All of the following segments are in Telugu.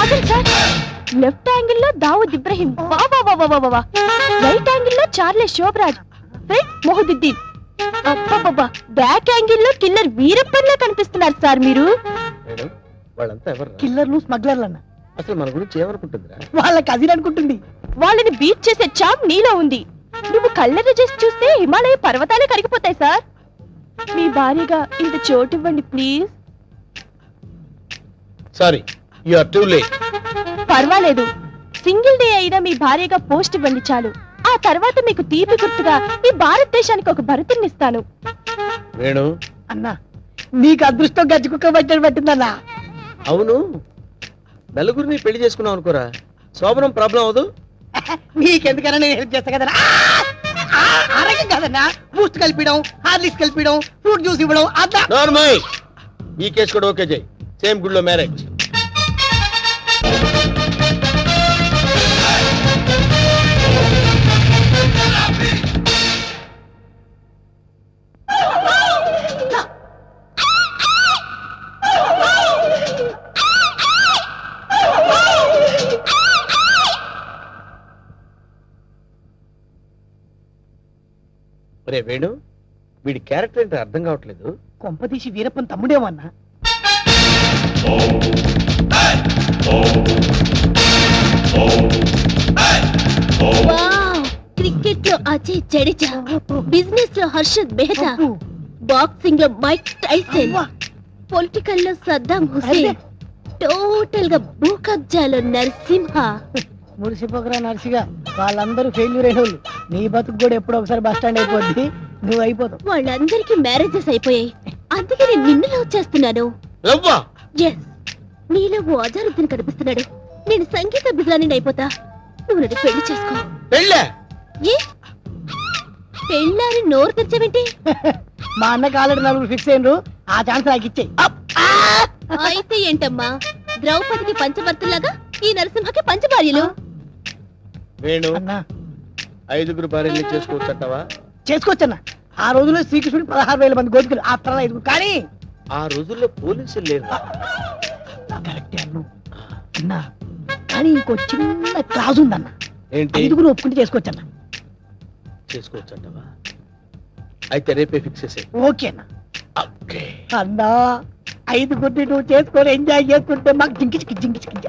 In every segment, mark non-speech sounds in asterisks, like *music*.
ఆగండి సార్ లెఫ్ట్ యాంగిల్లో దావుద్ ఇబ్రహీం. వా వా వా. రైట్ యాంగిల్లో చార్లెస్ శోభరాజ్ ఫ్రంట్ మొహదుద్దీన్. అబ్బబ్బబ్బా బ్యాక్ యాంగిల్లో కిల్లర్ వీరప్పన్లా కనిపిస్తున్నారు సార్ మీరు. వాళ్ళంతా ఎవరు కిల్లర్లు స్మగ్లర్లు అన్న. అసలు మన గురించి ఏమనుకుంటుందిరా? వాళ్ళ కజిన్ అనుకుంటుంది. వాళ్ళని బీట్ చేసే చామ్ నీలో ఉంది. నువ్వు కళ్ళెర చేసి చూస్తే హిమాలయ పర్వతాలే కరిగిపోతాయి సార్. మీ భార్యగా ఇంత చోటు ఇవ్వండి please sorry you are too late పర్వాలేదు. సింగిల్ డే అయినా మీ భార్యగా పోస్ట్ ఇవ్వండి చాలు. ఆ తర్వాత మీకు తీపి గుర్తుగా ఈ భారతదేశానికి ఒక భరతుని ఇస్తాను. వేణు. అన్న నీకు అదృష్టం గచ్చి కుక్క పట్టని పట్టిందన్నా. అవును. నలుగురిని పెళ్ళి చేసుకున్నావు అనుకోరా. శోభనం ప్రాబ్లం అవదు. నీకెందుకన్నా నేను హెల్ప్ చేస్తా కదన్నా ఆ, ఆరోగ్యం కాదన్నా. బూస్ట్ కలిపిడం హార్లిక్స్ కలిపిడం ఫ్రూట్ జ్యూస్ ఇవ్వడం అట్లా నార్మల్. ఈ కేసు కూడా ఓకే చేయి. సేమ్ గుడ్లో మ్యారేజ్. రే వేణు వీడి క్యారెక్టర్ ఏంటో అర్థం కావట్లేదు. కొంపతీసి వీరప్పన్ తమ్ముడేమో అన్నా. క్రికెట్లో అజయ్ జడేజా బిజినెస్లో హర్షద్ మెహతా బాక్సింగ్లో మైక్ టైసన్. పొలిటికల్లో సద్దాం హుసేన్ టోటల్గా భూ కబ్జాలో నరసింహ. *laughs* మురిసిపోకరా నర్సిగా. వాళ్ళందరూ ఫెయిల్యూర్ అయిన వాళ్ళు నీ బతుకు కూడా ఎప్పుడో ఒకసారి బస్ స్టాండ్ అయిపోద్ది. నువ్వు అయిపోతావు. వాళ్ళందరికీ మ్యారేజెస్ అయిపోయాయి. అందుకే నేను నిన్ను లవ్ చేస్తున్నాను. ఎస్ నీలో ఓ అజారుద్దీన్ కనిపిస్తున్నాడు. నేను సంగీత బిజ్లాని అయిపోతా. నువ్వు నన్ను పెళ్ళి చేసుకో. పెళ్ళే? ఏ? పెళ్ళారి నోరు తెరిచావేంటి? *laughs* మా అన్నకి ఆల్రెడీ నలుగురు ఫిక్స్ అయినరు. ఆ ఛాన్స్ నాకు ఇచ్చేయి. అయితే ఏంటమ్మా? ద్రౌపదికి పంచభర్తలాగా ఈ నరసింహకి పంచభార్యలు. వేణు అన్నా. ఐదుగురు భార్యలు చేసుకోవచ్చంటావా? చేసుకోవచ్చన్నా. ఆ రోజుల్లో శ్రీకృష్ణుడు పదహారు వేల మంది గోపికలు ఆ తర్వాత ఐదుగురు. కానీ ఆ రోజుల్లో పోలీసులు లేరు. కరెక్టే అన్ను. అన్నా కానీ ఇంకో చిన్న క్లాజ్ ఉందన్న. ఏంటి? ఐదుగురు ఒప్పుకుంటే చేసుకోవచ్చన్నా. చేసుకోవచ్చంటావా? అయితే రేపే ఫిక్స్ చేసే ఓకే అన్న. ఓకే. అన్నా ఐదుగురిని నువ్వు చేసుకొని ఎంజాయ్ చేసుకుంటే మాకు జింకి చిక్కి జింకి చిక్కి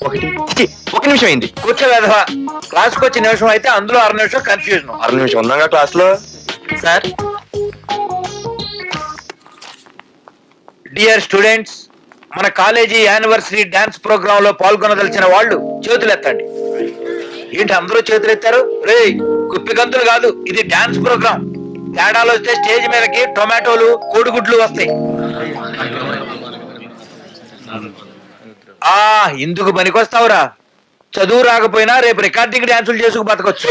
ఒకటి ఛీ, ఒక నిమిషం అయింది. కూర్చో వేధవా క్లాస్కి వచ్చే నిమిషం అయితే అందులో అర నిమిషం కన్ఫ్యూజన్ అర నిమిషం ఉన్నాగా క్లాస్లో సార్. డియర్ స్టూడెంట్స్ మన కాలేజీ యానివర్సరీ డాన్స్ ప్రోగ్రామ్లో పాల్గొనదలిచిన వాళ్ళు చేతులు ఎత్తండి ఏంటి అందరూ చేతులు ఎత్తారు రే కుప్పి గంతులు కాదు ఇది డాన్స్ ప్రోగ్రామ్ తేడాలు వస్తే స్టేజ్ మీదకి టొమాటోలు కోడిగుడ్లు వస్తాయి. ఆ ఇందుకు పనికొస్తావురా. చదువు రాకపోయినా రేపు రికార్డింగ్ డాన్సులు చేసుకు బతకొచ్చు.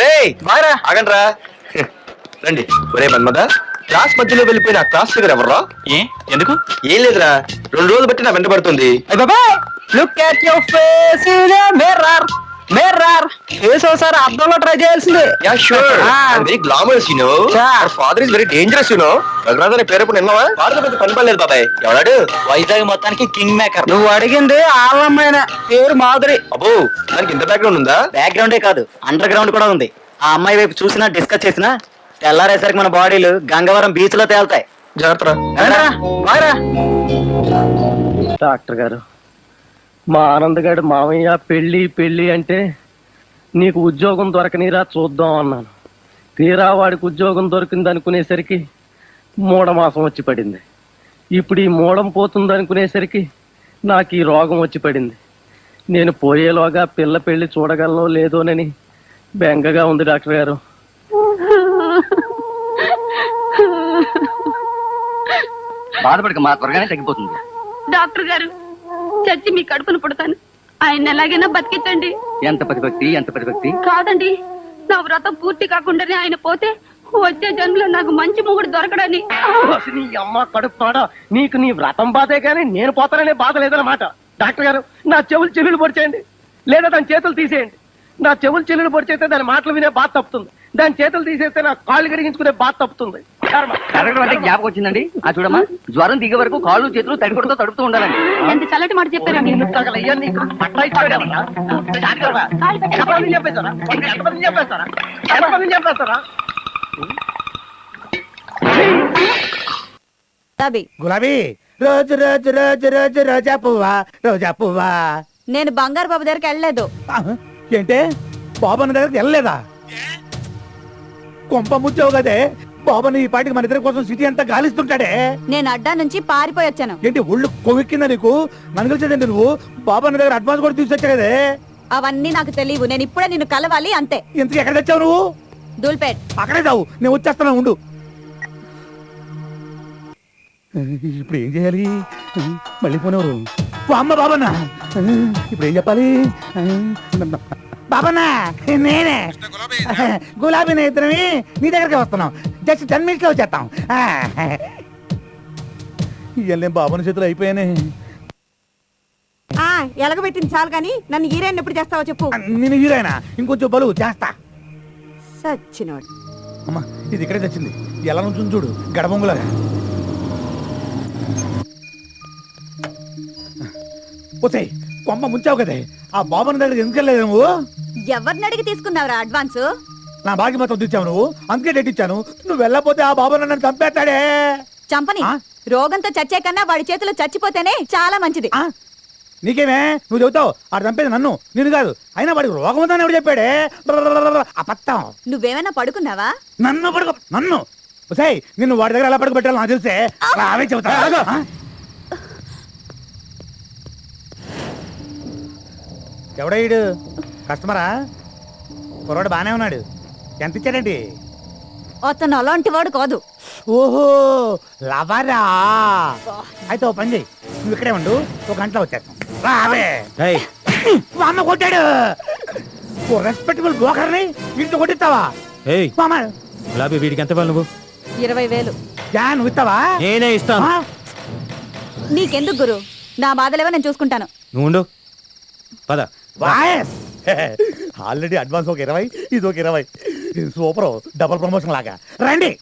రే బాగా ఆగండ్రా. రండి. ఒరే మన్మద క్లాస్ మధ్యలో వెళ్ళిపోయిన క్లాస్ ఫిగర్ ఎవర్రా? ఏ ఎందుకు? ఏం లేదురా రెండు రోజులు బట్టి నా వెంట పడుతుంది. Look at your face in mirror mirror face ఒకసారి అద్దంలో ట్రై చేయాల్సిందే. Ya sure. Very glamorous you know. Our father is very dangerous you know Raghunath అనే పేరు ఎప్పుడు విన్నావా? ఫాదర్ పెద్ద పని పడలేదు బాబాయ్. ఎవడాడు? వైజాగ్ మొత్తానికి కింగ్ మేకర్ నువ్వు అడిగింది ఆళ్ళమ్మైన పేరు మాధురి. అబ్బో దానికి ఇంత బ్యాక్గ్రౌండ్ ఉందా? బ్యాక్గ్రౌండే కాదు అండర్ గ్రౌండ్ కూడా ఉంది. ఆ అమ్మాయి వైపు చూసినా డిస్కస్ చేసినా తెల్లారేసరికి మన బాడీలు గంగవరం బీచ్లో తేలుతాయి. జాగ్రత్త. డాక్టర్ గారు మా ఆనంద్ గారు మామయ్య పెళ్ళి పెళ్ళి అంటే నీకు ఉద్యోగం దొరకనిరా చూద్దాం అన్నాను. తీరా వాడికి ఉద్యోగం దొరికింది అనుకునేసరికి మూఢమాసం వచ్చి పడింది. ఇప్పుడు ఈ మూఢం పోతుంది అనుకునేసరికి నాకు ఈ రోగం వచ్చి పడింది. నేను పోయేలోగా పిల్ల పెళ్ళి చూడగలనో లేదోనని బెంగగా ఉంది డాక్టర్ గారు. బాధపడక మా త్వరగానే తగ్గిపోతుంది. డాక్టర్ గారు చచ్చి మీ కడుపును పుడతాను. ఆయన ఎలాగైనా బతికించండి. ఎంత ప్రతిభక్తి ఎంత ప్రతిభక్తి కాదండి నా వ్రతం పూర్తి కాకుండానే ఆయన పోతే వచ్చే జన్మలో నాకు మంచి మొగుడు దొరకడని. నీ అమ్మ కడుపుతాడా నీకు నీ వ్రతం బాధే కానీ నేను పోతాననే బాధ లేదన్నమాట. డాక్టర్ గారు నా చెవులు చెల్లులు పొడిచేయండి. లేదా దాని చేతులు తీసేయండి. నా చెవులు చెల్లులు పొడిచేస్తే దాని మాటలు వినే బాధ తప్పుతుంది. దాని చేతులు తీసేస్తే నా కాళ్ళు కడిగించుకునే బాధ తప్పుతుంది. కరెక్ట్ అంటే జ్ఞాపకం వచ్చిందండి? ఆ చూడమ్మా జ్వరం దిగే వరకు కాళ్ళు చేతులు తడికొడుతూ తడుపుతూ ఉండాలండి. ఎంత చల్లటి మాట చెప్పారండి నిన్ను తగలయ్యా నీకు పట్టా ఇచ్చాడేమన్నా? డాక్టర్ రా. ఎంతమందిని చంపేస్తారా? ఎంతమందిని చంపేస్తారా? ఎంతమందిని చంపేస్తారా? గులాబీ. రోజు రోజు రోజు రోజు రోజా పువ్వా రోజా పువ్వా. నేను బంగారు బాబు దగ్గరికి వెళ్ళలేదు. ఏంటే? బాబన్న దగ్గరికి వెళ్ళలేదా? కొంప ముచ్చావు కదే. బాబన్న ఈ పాటికి మన ఇద్దరి కోసం సిటీ అంతా గాలిస్తుంటాడే. నేను అడ్డా నుంచి పారిపోయి వచ్చాను. ఏంటి ఒళ్ళు కొవ్వెక్కిందా నీకు? నన్ను కలిసేదండి నువ్వు బాబన్న దగ్గర అడ్వాన్స్ కూడా తీసుకొచ్చా కదే. అవన్నీ నాకు తెలియవు. నేను ఇప్పుడే నిన్ను కలవాలి అంతే. ఇంతకు ఎక్కడ తెచ్చావు నువ్వు? దూల్పేట్ అక్కడే చావు నేను వచ్చేస్తాను ఉండు. ఇప్పుడు ఏం చేయాలి? మళ్ళీ పోనేవారు అమ్మ బాబన్న ఇప్పుడు ఏం చెప్పాలి? బాబన్న నేనే. గులాబీ *laughs* ఇద్దరమి నీ దగ్గరికి వస్తున్నాం. జస్ట్ టెన్ మినిట్స్లో వచ్చేస్తాం ఇవన్నీ బాబన్న చేతులు అయిపోయానే. ఎలగబెట్టింది చాలు కానీ నన్ను హీరోయిన్ ఎప్పుడు చేస్తావో చెప్పు. నేను హీరోయినా? ఇంకొంచెం బలు చేస్తా. సచ్చినోడు. అమ్మా ఇది ఇక్కడే తెచ్చింది. ఎలా నుంచి చూడు గడబొంగులాగా. పోతే కొమ్మ ముంచావు కదే. ఆ బాబుని దగ్గర ఎందుకు వెళ్ళలేదు నువ్వు? ఎవరిని అడిగి తీసుకున్నావురా అడ్వాన్స్? నా బాగి మొత్తం తెచ్చావు నువ్వు. అందుకే డేట్ ఇచ్చాను. నువ్వు వెళ్ళపోతే ఆ బాబు నన్ను చంపేస్తాడే. చంపని? ఆ? రోగంతో చచ్చే కన్నా వాడి చేతిలో చచ్చిపోతేనే చాలా మంచిది. ఆ? నీకేమే? నువ్వు చెబుతావు ఆడు చంపేది నన్ను నేను కాదు. అయినా వాడికి రోగం ఉందని ఎవడు చెప్పాడే? అపత్తం నువ్వేమైనా పడుకున్నావా? నన్ను పడుకో నన్ను. సై నిన్ను వాడి దగ్గర ఎలా పడుకోబెట్టాలో నాకు తెలిసే. అవే చెబుతా. ఆ? ఎవడయ్యాడు కస్టమరా? కుర్రాడు బానే ఉన్నాడు. ఎంత ఇచ్చాడండి? అతను అలాంటి వాడు కాదు. ఓహో లవరా? అయితే ఓ పని చేయి నువ్వు ఇక్కడే ఉండు ఒక గంటలో వచ్చేస్తాం. రావే అమ్మ కొట్టాడు. ఓ రెస్పెక్టబుల్ బ్రోకర్ని ఇంట్లో కొట్టిస్తావా? మామ గులాబీ వీడికి ఎంత ఇవ్వాలి నువ్వు? ఇరవై వేలు. జా నువ్వు ఇస్తావా? నేనే ఇస్తాను. ఆ? నీకెందుకు గురు? నా బాధలేవో నేను చూసుకుంటాను. నువ్వు ఉండు. పద. ఆల్రెడీ అడ్వాన్స్ ఒక ఇరవై ఇది ఒక ఇరవై. సూపర్ డబుల్ ప్రమోషన్ లాగా. రండి!